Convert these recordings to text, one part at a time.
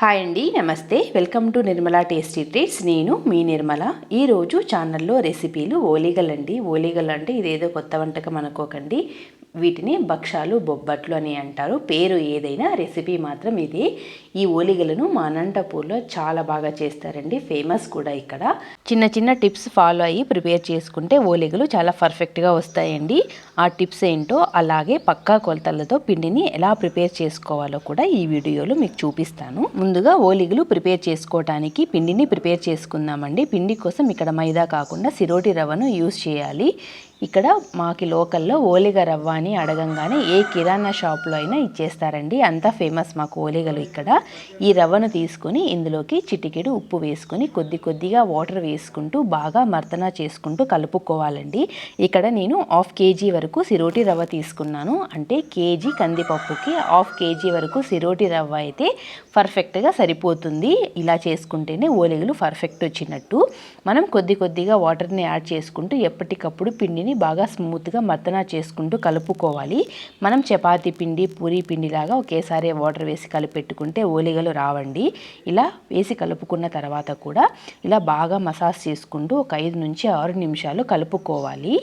Hi అండి నమస్తే. Welcome to Nirmala tasty treats. నేను మీ నిర్మల. ఈరోజు ఛానల్లో రెసిపీలు ఓలీగలు అండి. ఓలీగలు అంటే ఇదేదో కొత్త వంటకం అనుకోకండి. వీటిని భక్షాలు బొబ్బట్లు అని అంటారు. పేరు ఏదైనా రెసిపీ మాత్రం ఇది. ఈ ఓలిగలను మా అనంతపూర్లో చాలా బాగా చేస్తారండి. ఫేమస్ కూడా ఇక్కడ. చిన్న చిన్న టిప్స్ ఫాలో అయ్యి ప్రిపేర్ చేసుకుంటే ఓలిగలు చాలా పర్ఫెక్ట్గా వస్తాయండి. ఆ టిప్స్ ఏంటో అలాగే పక్కా కొలతలతో పిండిని ఎలా ప్రిపేర్ చేసుకోవాలో కూడా ఈ వీడియోలో మీకు చూపిస్తాను. ముందుగా ఓలిగలు ప్రిపేర్ చేసుకోవటానికి పిండిని ప్రిపేర్ చేసుకుందామండి. పిండి కోసం ఇక్కడ మైదా కాకుండా సిరోటి రవ్వను యూస్ చేయాలి. ఇక్కడ మాకి లోకల్లో ఓలిగ రవ్వ అని అడగంగానే ఏ కిరాణా షాప్లో అయినా ఇచ్చేస్తారండి. అంత ఫేమస్ మాకు ఓలిగలు ఇక్కడ. ఈ రవ్వను తీసుకొని ఇందులోకి చిటికెడు ఉప్పు వేసుకొని కొద్ది కొద్దిగా వాటర్ వేసుకుంటూ బాగా మర్తన చేసుకుంటూ కలుపుకోవాలండి. ఇక్కడ నేను హాఫ్ కేజీ వరకు సిరోటి రవ్వ తీసుకున్నాను. అంటే కేజీ కందిపప్పుకి హాఫ్ కేజీ వరకు సిరోటి రవ్వ అయితే పర్ఫెక్ట్గా సరిపోతుంది. ఇలా చేసుకుంటేనే ఓలిగలు పర్ఫెక్ట్ వచ్చినట్టు. మనం కొద్ది కొద్దిగా వాటర్ని యాడ్ చేసుకుంటూ ఎప్పటికప్పుడు పిండిని బాగా స్మూత్గా మర్తన చేసుకుంటూ కలుపుకోవాలి. మనం చపాతీ పిండి పూరీ పిండి లాగా ఒకేసారి వాటర్ వేసి కలిపెట్టుకుంటే ఓలిగలు రావండి. ఇలా వేసి కలుపుకున్న తర్వాత కూడా ఇలా బాగా మసాజ్ చేసుకుంటూ ఒక ఐదు నుంచి ఆరు నిమిషాలు కలుపుకోవాలి.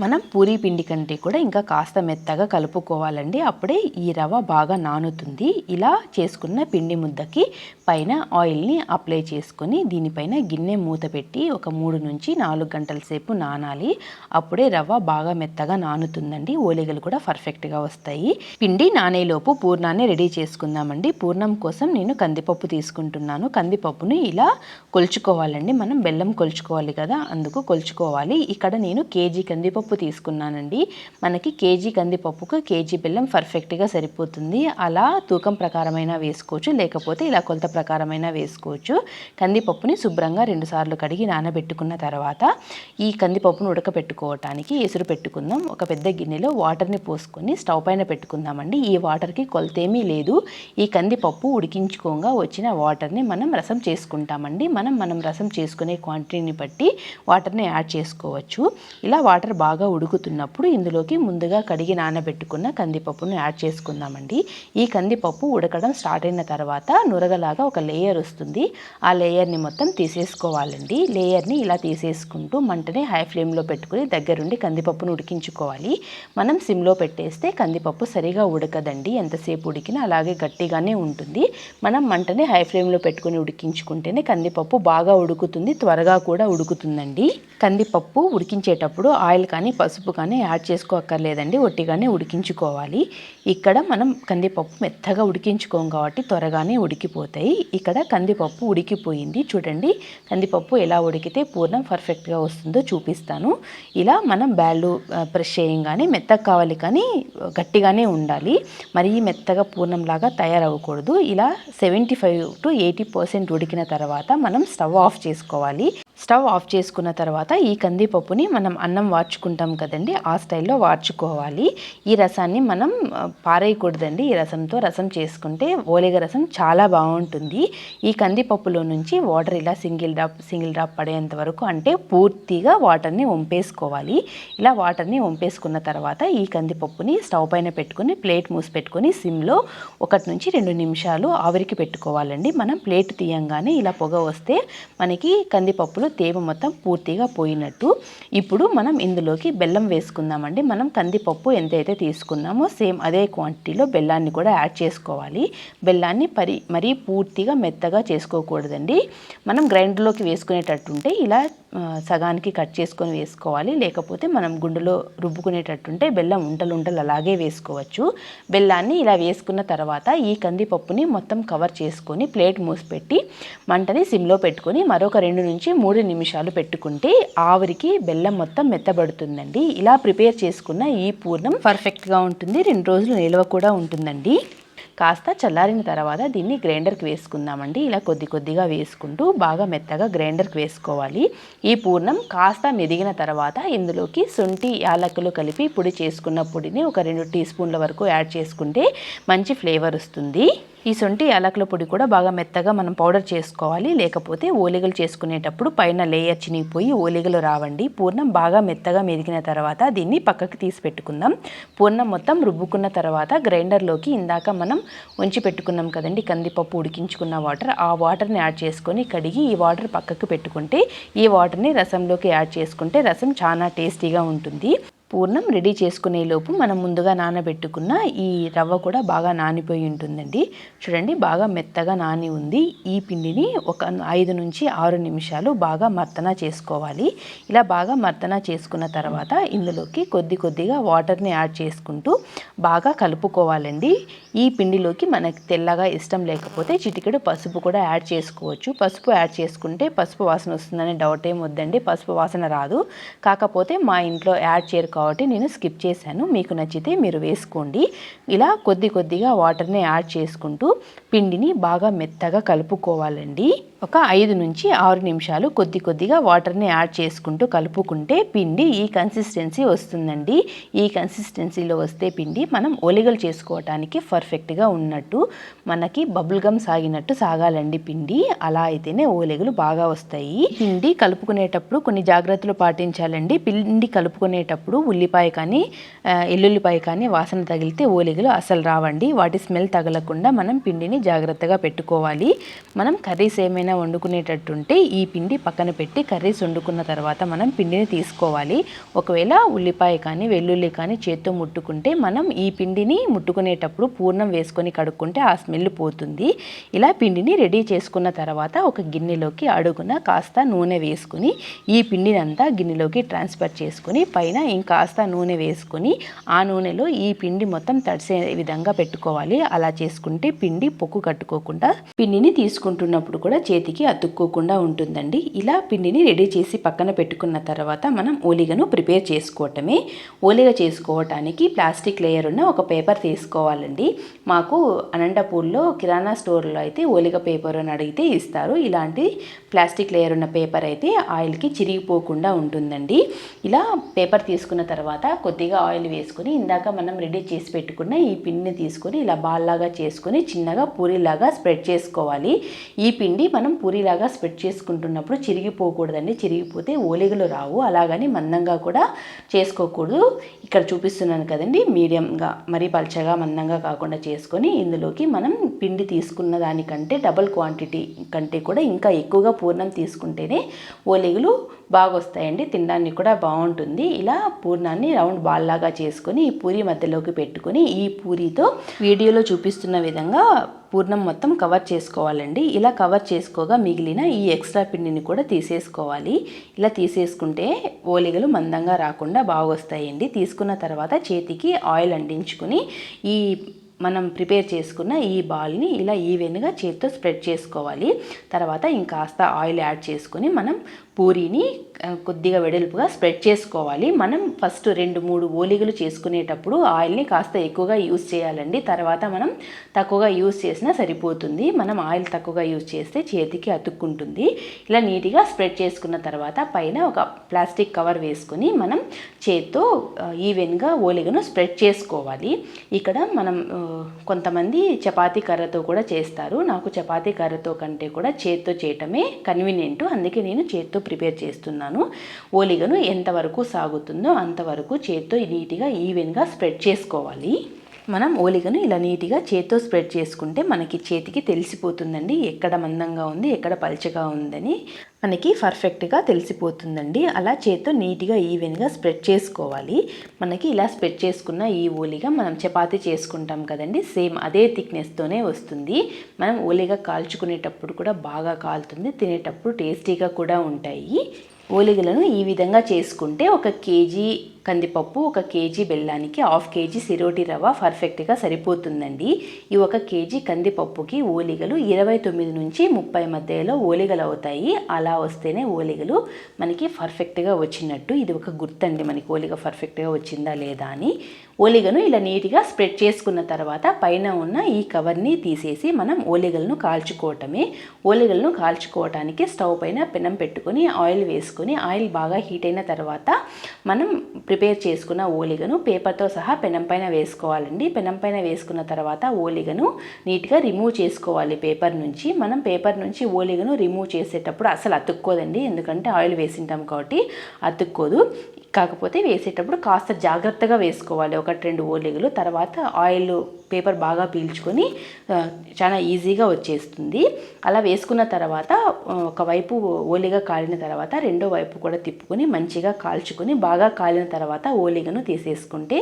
మనం పూరీ పిండి కంటే కూడా ఇంకా కాస్త మెత్తగా కలుపుకోవాలండి. అప్పుడే ఈ రవ బాగా నానుతుంది. ఇలా చేసుకున్న పిండి ముద్దకి పైన ఆయిల్ని అప్లై చేసుకొని దీనిపైన గిన్నె మూత పెట్టి ఒక మూడు నుంచి నాలుగు గంటల సేపు నానాలి. అప్పుడే రవ్వ బాగా మెత్తగా నానుతుందండి. ఓలిగలు కూడా పర్ఫెక్ట్గా వస్తాయి. పిండి నానేలోపు పూర్ణాన్ని రెడీ చేసుకుందామండి. పూర్ణం కోసం నేను కందిపప్పు తీసుకుంటున్నాను. కందిపప్పును ఇలా కొలుచుకోవాలండి. మనం బెల్లం కొలుచుకోవాలి కదా అందుకు కొలుచుకోవాలి. ఇక్కడ నేను కేజీ కందిపప్పు తీసుకున్నానండి. మనకి కేజీ కందిపప్పుకు కేజీ బెల్లం పర్ఫెక్ట్గా సరిపోతుంది. అలా తూకం ప్రకారమైనా వేసుకోవచ్చు. లేకపోతే ఇలా కొలత ప్రకారమైనా వేసుకోవచ్చు. కందిపప్పుని శుభ్రంగా రెండుసార్లు కడిగి నానబెట్టుకున్న తర్వాత ఈ కందిపప్పును ఉడకపెట్టుకోవటానికి ఎసురు పెట్టుకుందాం. ఒక పెద్ద గిన్నెలో వాటర్ని పోసుకొని స్టవ్ పైన పెట్టుకుందామండి. ఈ వాటర్కి కొలతేమీ లేదు. ఈ కందిపప్పు ఉడికించుకోగా వచ్చిన వాటర్ని మనం రసం చేసుకుంటామండి. మనం మనం రసం చేసుకునే క్వాంటిటీని బట్టి వాటర్ని యాడ్ చేసుకోవచ్చు. ఇలా వాటర్ బాగా బాగా ఉడుకుతున్నప్పుడు ఇందులోకి ముందుగా కడిగి నానబెట్టుకున్న కందిపప్పును యాడ్ చేసుకుందామండి. ఈ కందిపప్పు ఉడకడం స్టార్ట్ అయిన తర్వాత నురగలాగా ఒక లేయర్ వస్తుంది. ఆ లేయర్ని మొత్తం తీసేసుకోవాలండి. లేయర్ని ఇలా తీసేసుకుంటూ మంటని హై ఫ్లేమ్లో పెట్టుకుని దగ్గరుండి కందిపప్పును ఉడికించుకోవాలి. మనం సిమ్లో పెట్టేస్తే కందిపప్పు సరిగా ఉడకదండి. ఎంతసేపు ఉడికినా అలాగే గట్టిగానే ఉంటుంది. మనం మంటని హై ఫ్లేమ్లో పెట్టుకుని ఉడికించుకుంటేనే కందిపప్పు బాగా ఉడుకుతుంది. త్వరగా కూడా ఉడుకుతుందండి. కందిపప్పు ఉడికించేటప్పుడు ఆయిల్ కానీ కానీ పసుపు కానీ యాడ్ చేసుకోక్కర్లేదండి. ఒట్టిగానే ఉడికించుకోవాలి. ఇక్కడ మనం కందిపప్పు మెత్తగా ఉడికించుకోం కాబట్టి త్వరగానే ఉడికిపోతాయి. ఇక్కడ కందిపప్పు ఉడికిపోయింది. చూడండి కందిపప్పు ఎలా ఉడికితే పూర్ణం పర్ఫెక్ట్గా వస్తుందో చూపిస్తాను. ఇలా మనం బ్యాళ్ళు ప్రెష్ చేయంగానే మెత్తగా కావాలి కానీ గట్టిగానే ఉండాలి. మరీ మెత్తగా పూర్ణంలాగా తయారవ్వకూడదు. ఇలా seventy five to eighty percent ఉడికిన తర్వాత మనం స్టవ్ ఆఫ్ చేసుకోవాలి. స్టవ్ ఆఫ్ చేసుకున్న తర్వాత ఈ కందిపప్పుని మనం అన్నం వార్చుకుంటాం కదండి ఆ స్టైల్లో వార్చుకోవాలి. ఈ రసాన్ని మనం పారేయకూడదండి. ఈ రసంతో రసం చేసుకుంటే ఓలిగ రసం చాలా బాగుంటుంది. ఈ కందిపప్పులో నుంచి వాటర్ ఇలా సింగిల్ డ్రాప్ సింగిల్ డ్రాప్ పడేంత వరకు అంటే పూర్తిగా వాటర్ని వంపేసుకోవాలి. ఇలా వాటర్ని వంపేసుకున్న తర్వాత ఈ కందిపప్పుని స్టవ్ పైన పెట్టుకొని ప్లేట్ మూసి పెట్టుకొని సిమ్లో ఒకటి నుంచి రెండు నిమిషాలు ఆవిరికి పెట్టుకోవాలండి. మనం ప్లేట్ తీయంగానే ఇలా పొగ వస్తే మనకి కందిపప్పులు తేమ మొత్తం పూర్తిగా పోయినట్టు ఇప్పుడు మనం ఇందులోకి బెల్లం వేసుకుందామండి. మనం కందిపప్పు ఎంతైతే తీసుకున్నామో సేమ్ అదే క్వాంటిటీలో బెల్లాన్ని కూడా యాడ్ చేసుకోవాలి. బెల్లాన్ని పరి మరీ పూర్తిగా మెత్తగా చేసుకోకూడదండి. మనం గ్రైండర్లోకి వేసుకునేటట్టుంటే ఇలా సగానికి కట్ చేసుకొని వేసుకోవాలి. లేకపోతే మనం గుండెలో రుబ్బుకునేటట్టుంటే బెల్లం ఉంటలు ఉంటలు అలాగే వేసుకోవచ్చు. బెల్లాన్ని ఇలా వేసుకున్న తర్వాత ఈ కందిపప్పుని మొత్తం కవర్ చేసుకొని ప్లేట్ మూసిపెట్టి మంటని సిమ్లో పెట్టుకొని మరొక రెండు నుంచి మూడు నిమిషాలు పెట్టుకుంటే ఆవిరికి బెల్లం మొత్తం మెత్తబడుతుందండి. ఇలా ప్రిపేర్ చేసుకున్న ఈ పూర్ణం పర్ఫెక్ట్గా ఉంటుంది. రెండు రోజులు నిల్వ కూడా ఉంటుందండి. కాస్త చల్లారిన తర్వాత దీన్ని గ్రైండర్కి వేసుకుందామండి. ఇలా కొద్ది కొద్దిగా వేసుకుంటూ బాగా మెత్తగా గ్రైండర్కి వేసుకోవాలి. ఈ పూర్ణం కాస్త మెదిగిన తర్వాత ఇందులోకి శుంఠి యాలకులు కలిపి పొడి చేసుకున్న పొడిని ఒక రెండు టీ స్పూన్ల వరకు యాడ్ చేసుకుంటే మంచి ఫ్లేవర్ వస్తుంది. ఈ సొంటి యాలకుల పొడి కూడా బాగా మెత్తగా మనం పౌడర్ చేసుకోవాలి. లేకపోతే ఓలిగలు చేసుకునేటప్పుడు పైన లేయర్ చినిగిపోయి ఓలిగలు రావండి. పూర్ణం బాగా మెత్తగా మెదిగిన తర్వాత దీన్ని పక్కకి తీసి పెట్టుకుందాం. పూర్ణం మొత్తం రుబ్బుకున్న తర్వాత గ్రైండర్లోకి ఇందాక మనం ఉంచి పెట్టుకున్నాం కదండి కందిపప్పు ఉడికించుకున్న వాటర్. ఆ వాటర్ని యాడ్ చేసుకొని కడిగి ఈ వాటర్ పక్కకు పెట్టుకుంటే ఈ వాటర్ని రసంలోకి యాడ్ చేసుకుంటే రసం చాలా టేస్టీగా ఉంటుంది. పూర్ణం రెడీ చేసుకునేలోపు మనం ముందుగా నానబెట్టుకున్న ఈ రవ్వ కూడా బాగా నానిపోయి ఉంటుందండి. చూడండి బాగా మెత్తగా నాని ఉంది. ఈ పిండిని ఒక ఐదు నుంచి ఆరు నిమిషాలు బాగా మర్తన చేసుకోవాలి. ఇలా బాగా మర్తన చేసుకున్న తర్వాత ఇందులోకి కొద్ది కొద్దిగా వాటర్ని యాడ్ చేసుకుంటూ బాగా కలుపుకోవాలండి. ఈ పిండిలోకి మనకి తెల్లగా ఇష్టం లేకపోతే చిటికెడు పసుపు కూడా యాడ్ చేసుకోవచ్చు. పసుపు యాడ్ చేసుకుంటే పసుపు వాసన వస్తుందనే డౌట్ ఏం వద్దండి. పసుపు వాసన రాదు. కాకపోతే మా ఇంట్లో యాడ్ చేయరు కాబట్టి నేను స్కిప్ చేశాను. మీకు నచ్చితే మీరు వేసుకోండి. ఇలా కొద్ది కొద్దిగా వాటర్ని యాడ్ చేసుకుంటూ పిండిని బాగా మెత్తగా కలుపుకోవాలండి. ఒక ఐదు నుంచి ఆరు నిమిషాలు కొద్ది కొద్దిగా వాటర్ని యాడ్ చేసుకుంటూ కలుపుకుంటే పిండి ఈ కన్సిస్టెన్సీ వస్తుందండి. ఈ కన్సిస్టెన్సీలో వస్తే పిండి మనం ఒలిగలు చేసుకోవటానికి పర్ఫెక్ట్గా ఉన్నట్టు మనకి బబుల్ గమ్ సాగినట్టు సాగాలండి పిండి. అలా అయితేనే ఓలెగలు బాగా వస్తాయి. పిండి కలుపుకునేటప్పుడు కొన్ని జాగ్రత్తలు పాటించాలండి. పిండి కలుపుకునేటప్పుడు ఉల్లిపాయ కానీ ఎల్లుల్లిపాయ కానీ వాసన తగిలితే ఓలిగలు అసలు రావండి. వాటి స్మెల్ తగలకుండా మనం పిండిని జాగ్రత్తగా పెట్టుకోవాలి. మనం కర్రీస్ ఏమైనా వండుకునేటట్టుంటే ఈ పిండి పక్కన పెట్టి కర్రీస్ వండుకున్న తర్వాత మనం పిండిని తీసుకోవాలి. ఒకవేళ ఉల్లిపాయ కానీ వెల్లుల్లి కానీ చేత్తో ముట్టుకుంటే మనం ఈ పిండిని ముట్టుకునేటప్పుడు పూర్ణం వేసుకొని కడుక్కుంటే ఆ స్మెల్ పోతుంది. ఇలా పిండిని రెడీ చేసుకున్న తర్వాత ఒక గిన్నెలోకి అడుగున కాస్త నూనె వేసుకుని ఈ పిండిని అంతా గిన్నెలోకి ట్రాన్స్ఫర్ చేసుకుని పైన ఇంకాస్త నూనె వేసుకొని ఆ నూనెలో ఈ పిండి మొత్తం తడిసే విధంగా పెట్టుకోవాలి. అలా చేసుకుంటే పిండి పొక్కు కట్టుకోకుండా పిండిని తీసుకుంటున్నప్పుడు కూడా చేతికి అతుక్కోకుండా ఉంటుందండి. ఇలా పిండిని రెడీ చేసి పక్కన పెట్టుకున్న తర్వాత మనం ఓలిగను ప్రిపేర్ చేసుకోవటమే. ఓలిగ చేసుకోవటానికి ప్లాస్టిక్ లేయర్ ఉన్న ఒక పేపర్ తీసుకోవాలండి. మాకు అనంతపూర్లో కిరాణా స్టోర్లో అయితే ఓలిగ పేపర్ అని అడిగితే ఇస్తారు. ఇలాంటి ప్లాస్టిక్ లేయర్ ఉన్న పేపర్ అయితే ఆయిల్కి చిరిగిపోకుండా ఉంటుందండి. ఇలా పేపర్ తీసుకున్న తర్వాత కొద్దిగా ఆయిల్ వేసుకుని ఇందాక మనం రెడీ చేసి పెట్టుకున్న ఈ పిండిని తీసుకొని ఇలా బాల్లాగా చేసుకొని చిన్నగా పూరిలాగా స్ప్రెడ్ చేసుకోవాలి. ఈ పిండి మనం మనం పూరిలాగా స్ప్రెడ్ చేసుకుంటున్నప్పుడు చిరిగిపోకూడదండి. చిరిగిపోతే ఓలిగలు రావు. అలాగని మందంగా కూడా చేసుకోకూడదు. ఇక్కడ చూపిస్తున్నాను కదండి మీడియంగా మరీ పల్చగా మందంగా కాకుండా చేసుకొని ఇందులోకి మనం పిండి తీసుకున్న దానికంటే డబల్ క్వాంటిటీ కంటే కూడా ఇంకా ఎక్కువగా పూర్ణం తీసుకుంటేనే ఓలిగలు బాగా వస్తాయండి తినడానికి కూడా బాగుంటుంది. ఇలా పూర్ణాన్ని రౌండ్ బాల్ లాగా చేసుకొని ఈ పూరి మధ్యలోకి పెట్టుకొని ఈ పూరితో వీడియోలో చూపిస్తున్న విధంగా పూర్ణం మొత్తం కవర్ చేసుకోవాలండి. ఇలా కవర్ చేసుకోగా మిగిలిన ఈ ఎక్స్ట్రా పిండిని కూడా తీసేసుకోవాలి. ఇలా తీసేసుకుంటే ఓలిగలు మందంగా రాకుండా బాగా వస్తాయండి తీసుకున్న తర్వాత చేతికి ఆయిల్ అంటించుకుని ఈ మనం ప్రిపేర్ చేసుకున్న ఈ బాల్ని ఇలా ఈవెన్గా చేతితో స్ప్రెడ్ చేసుకోవాలి. తర్వాత ఇంకాస్త ఆయిల్ యాడ్ చేసుకొని మనం పూరీని కొద్దిగా వెడల్పుగా స్ప్రెడ్ చేసుకోవాలి. మనం ఫస్ట్ రెండు మూడు ఓలిగలు చేసుకునేటప్పుడు ఆయిల్ని కాస్త ఎక్కువగా యూజ్ చేయాలండి. తర్వాత మనం తక్కువగా యూస్ చేసినా సరిపోతుంది. మనం ఆయిల్ తక్కువగా యూజ్ చేస్తే చేతికి అతుక్కుంటుంది. ఇలా నీట్గా స్ప్రెడ్ చేసుకున్న తర్వాత పైన ఒక ప్లాస్టిక్ కవర్ వేసుకొని మనం చేత్తో ఈవెన్గా ఓలిగను స్ప్రెడ్ చేసుకోవాలి. ఇక్కడ మనం కొంతమంది చపాతీ కర్రతో కూడా చేస్తారు. నాకు చపాతీ కర్రతో కంటే కూడా చేత్తో చేయటమే కన్వీనియంట్. అందుకే నేను చేత్తో ప్రిపేర్ చేస్తున్నాను. ఓలిగను ఎంతవరకు సాగుతుందో అంతవరకు చేత్తో నీట్గా ఈవెన్గా స్ప్రెడ్ చేసుకోవాలి. మనం ఓలిగను ఇలా నీట్గా చేత్తో స్ప్రెడ్ చేసుకుంటే మనకి చేతికి తెలిసిపోతుందండి. ఎక్కడ మందంగా ఉంది ఎక్కడ పల్చగా ఉందని మనకి పర్ఫెక్ట్గా తెలిసిపోతుందండి. అలా చేత్తో నీట్గా ఈవెన్గా స్ప్రెడ్ చేసుకోవాలి. మనకి ఇలా స్ప్రెడ్ చేసుకున్న ఈ ఓలిగా మనం చపాతి చేసుకుంటాం కదండి. సేమ్ అదే థిక్నెస్తోనే వస్తుంది. మనం ఓలిగా కాల్చుకునేటప్పుడు కూడా బాగా కాలుతుంది తినేటప్పుడు టేస్టీగా కూడా ఉంటాయి. ఓలిగలను ఈ విధంగా చేసుకుంటే ఒక కేజీ కందిపప్పు ఒక కేజీ బెల్లానికి హాఫ్ కేజీ సిరోటి రవ్వ పర్ఫెక్ట్గా సరిపోతుందండి. ఈ ఒక కేజీ కందిపప్పుకి ఓలిగలు ఇరవై తొమ్మిది నుంచి ముప్పై మధ్యలో ఓలిగలు అవుతాయి. అలా వస్తేనే ఓలిగలు మనకి పర్ఫెక్ట్గా వచ్చినట్టు ఇది ఒక గుర్తండి మనకి ఓలిగ పర్ఫెక్ట్గా వచ్చిందా లేదా అని. ఓలిగను ఇలా నీట్గా స్ప్రెడ్ చేసుకున్న తర్వాత పైన ఉన్న ఈ కవర్ని తీసేసి మనం ఓలిగలను కాల్చుకోవటమే. ఓలిగలను కాల్చుకోవటానికి స్టవ్ పైన పెనం పెట్టుకొని ఆయిల్ వేసుకొని ఆయిల్ బాగా హీట్ అయిన తర్వాత మనం ప్రిపేర్ చేసుకున్న ఓలిగను పేపర్తో సహా పెనం పైన వేసుకోవాలండి. పెనం పైన వేసుకున్న తర్వాత ఓలిగను నీట్గా రిమూవ్ చేసుకోవాలి పేపర్ నుంచి. మనం పేపర్ నుంచి ఓలిగను రిమూవ్ చేసేటప్పుడు అసలు అతుక్కోదండి. ఎందుకంటే ఆయిల్ వేసింటాం కాబట్టి అతుక్కోదు. కాకపోతే వేసేటప్పుడు కాస్త జాగ్రత్తగా వేసుకోవాలి. ఒకటి రెండు ఓలిగలు తర్వాత ఆయిల్ పేపర్ బాగా పీల్చుకొని చాలా ఈజీగా వచ్చేస్తుంది. అలా వేసుకున్న తర్వాత ఒకవైపు ఓలిగ కాలిన తర్వాత రెండో వైపు కూడా తిప్పుకొని మంచిగా కాల్చుకొని బాగా కాలిన తర్వాత ఓలిగను తీసేసుకుంటే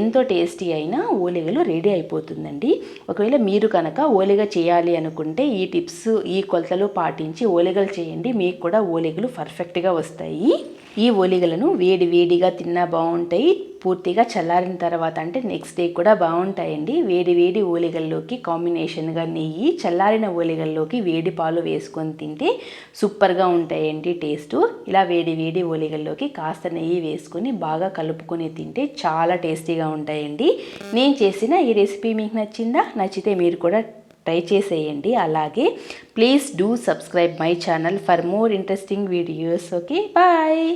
ఎంతో టేస్టీ అయిన ఓలిగలు రెడీ అయిపోతుందండి. ఒకవేళ మీరు కనుక ఓలిగ చేయాలి అనుకుంటే ఈ టిప్స్ ఈ కొలతలు పాటించి ఓలిగలు చేయండి. మీకు కూడా ఓలిగలు పర్ఫెక్ట్గా వస్తాయి. ఈ ఓలిగలను వేడి వేడిగా తిన్నా బాగుంటాయి. పూర్తిగా చల్లారిన తర్వాత అంటే నెక్స్ట్ డే కూడా బాగుంటాయండి. వేడి వేడి ఓలిగల్లోకి కాంబినేషన్గా నెయ్యి చల్లారిన ఓలిగల్లోకి వేడి పాలు వేసుకొని తింటే సూపర్గా ఉంటాయండి టేస్ట్. ఇలా వేడి వేడి ఓలిగల్లోకి కాస్త నెయ్యి వేసుకొని బాగా కలుపుకొని తింటే చాలా టేస్టీగా ఉంటాయండి. నేను చేసిన ఈ రెసిపీ మీకు నచ్చిందా? నచ్చితే మీరు కూడా ట్రై చేసేయండి. అలాగే please do subscribe my channel for more interesting videos okay bye.